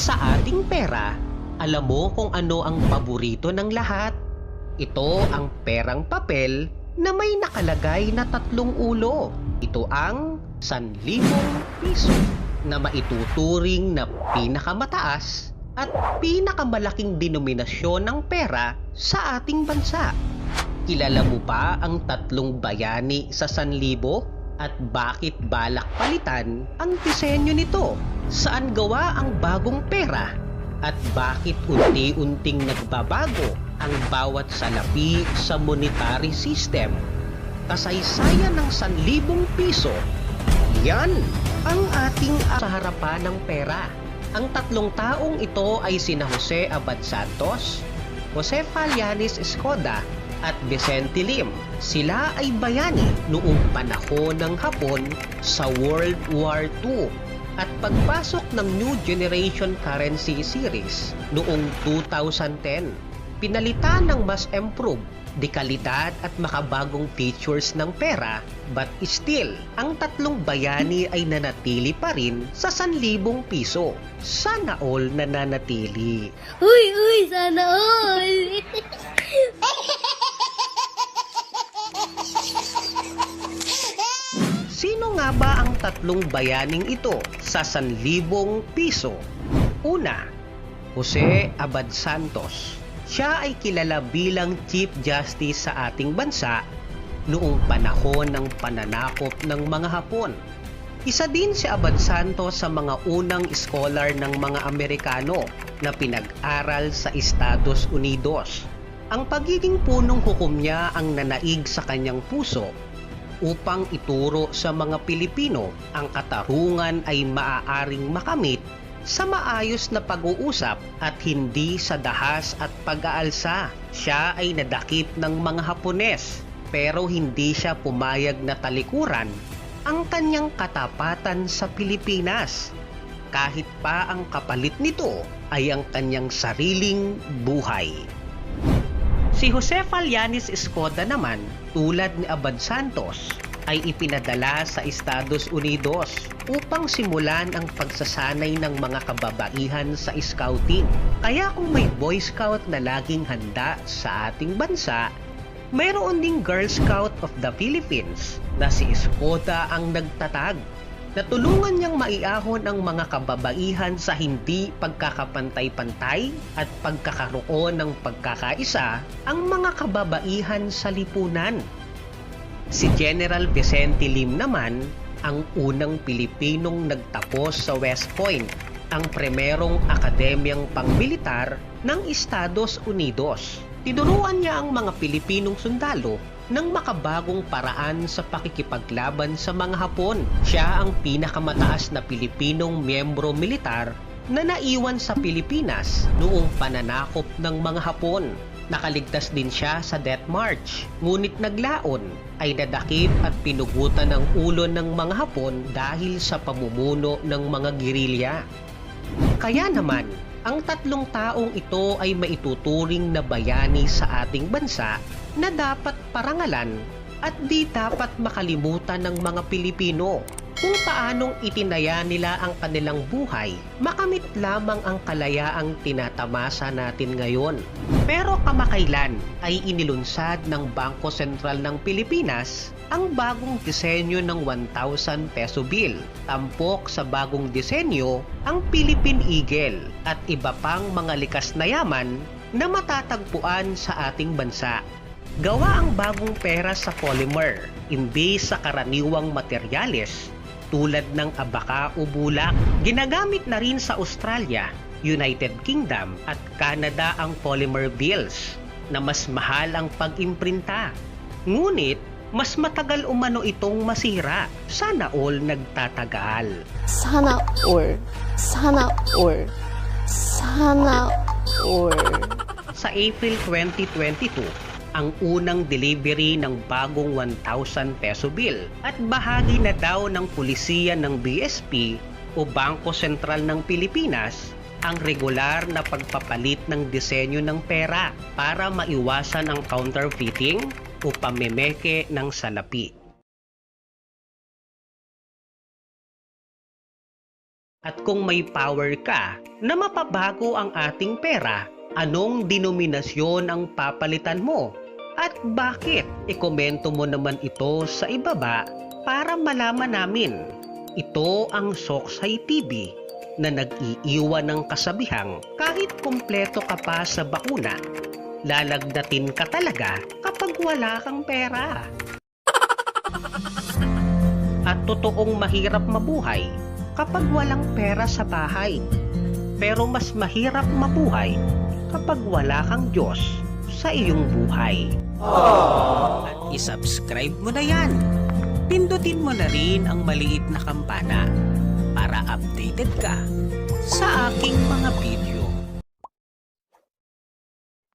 Sa ating pera, alam mo kung ano ang paborito ng lahat? Ito ang perang papel na may nakalagay na tatlong ulo. Ito ang 1,000 piso na maituturing na pinakamataas at pinakamalaking denominasyon ng pera sa ating bansa. Kilala mo ba ang tatlong bayani sa 1,000? At bakit balak palitan ang disenyo nito? Saan gawa ang bagong pera? At bakit unti-unting nagbabago ang bawat salapi sa monetary system? Kasaysayan ng 1,000 piso. Yan ang ating sa harapan ng pera. Ang tatlong taong ito ay sina Jose Abad Santos, Jose Falianis Escoda at Vicente Lim. Sila ay bayani noong panahon ng Hapon sa World War II at pagpasok ng New Generation Currency Series noong 2010. Pinalitan ng mas improved dekalidad at makabagong features ng pera but still, ang tatlong bayani ay nanatili pa rin sa 1,000 piso. Sana all nananatili. Uy, uy, sana all! Sino nga ba ang tatlong bayaning ito sa 1,000 piso? Una, Jose Abad Santos. Siya ay kilala bilang Chief Justice sa ating bansa noong panahon ng pananakop ng mga Hapon. Isa din si Abad Santos sa mga unang scholar ng mga Amerikano na pinag-aral sa Estados Unidos. Ang pagiging punong hukom niya ang nanaig sa kanyang puso upang ituro sa mga Pilipino ang katarungan ay maaaring makamit sa maayos na pag-uusap at hindi sa dahas at pag-aalsa. Siya ay nadakip ng mga Hapones pero hindi siya pumayag na talikuran ang kanyang katapatan sa Pilipinas. Kahit pa ang kapalit nito ay ang kanyang sariling buhay. Si Jose Falianis Escoda naman, tulad ni Abad Santos, ay ipinadala sa Estados Unidos upang simulan ang pagsasanay ng mga kababaihan sa scouting. Kaya kung may Boy Scout na laging handa sa ating bansa, mayroon ding Girl Scout of the Philippines na si Escoda ang nagtatag Natulungan niyang maiahon ang mga kababaihan sa hindi pagkakapantay-pantay at pagkakaroon ng pagkakaisa ang mga kababaihan sa lipunan. Si General Vicente Lim naman ang unang Pilipinong nagtapos sa West Point, ang primerong akademyang pangmilitar ng Estados Unidos. Tinuruan niya ang mga Pilipinong sundalo ng makabagong paraan sa pakikipaglaban sa mga Hapon. Siya ang pinakamataas na Pilipinong miyembro militar na naiwan sa Pilipinas noong pananakop ng mga Hapon. Nakaligtas din siya sa death march, ngunit naglaon ay nadakip at pinugutan ng ulo ng mga Hapon dahil sa pamumuno ng mga gerilya. Kaya naman, ang tatlong taong ito ay maituturing na bayani sa ating bansa na dapat parangalan at di dapat makalimutan ng mga Pilipino kung paanong itinaya nila ang kanilang buhay, makamit lamang ang kalayaang tinatamasa natin ngayon. Pero kamakailan ay inilunsad ng Bangko Sentral ng Pilipinas ang bagong disenyo ng 1,000 peso bill. Tampok sa bagong disenyo ang Philippine Eagle at iba pang mga likas na yaman na matatagpuan sa ating bansa. Gawa ang bagong pera sa polymer, imbis sa karaniwang materyales tulad ng abaka o bulak. Ginagamit na rin sa Australia, United Kingdom at Canada ang polymer bills na mas mahal ang pag-imprinta. Ngunit, mas matagal umano itong masira. Sana all nagtatagal. Sana all. Sana all. Sana all. Sa April 2022, ang unang delivery ng bagong 1,000 peso bill at bahagi na daw ng pulisiya ng BSP o Bangko Sentral ng Pilipinas ang regular na pagpapalit ng disenyo ng pera para maiwasan ang counterfeiting o pamemeke ng salapi. At kung may power ka na mapabago ang ating pera, anong denominasyon ang papalitan mo? At bakit? Ikomento mo naman ito sa ibaba para malaman namin. Ito ang Soksay TV na nag-iiwan ng kasabihang kahit kumpleto ka pa sa bakuna, lalagdatin ka talaga kapag wala kang pera. At totoong mahirap mabuhay kapag walang pera sa bahay. Pero mas mahirap mabuhay kapag wala kang Diyos sa iyong buhay. At isubscribe mo na yan. Pindutin mo na rin ang maliit na kampana para updated ka sa aking mga video.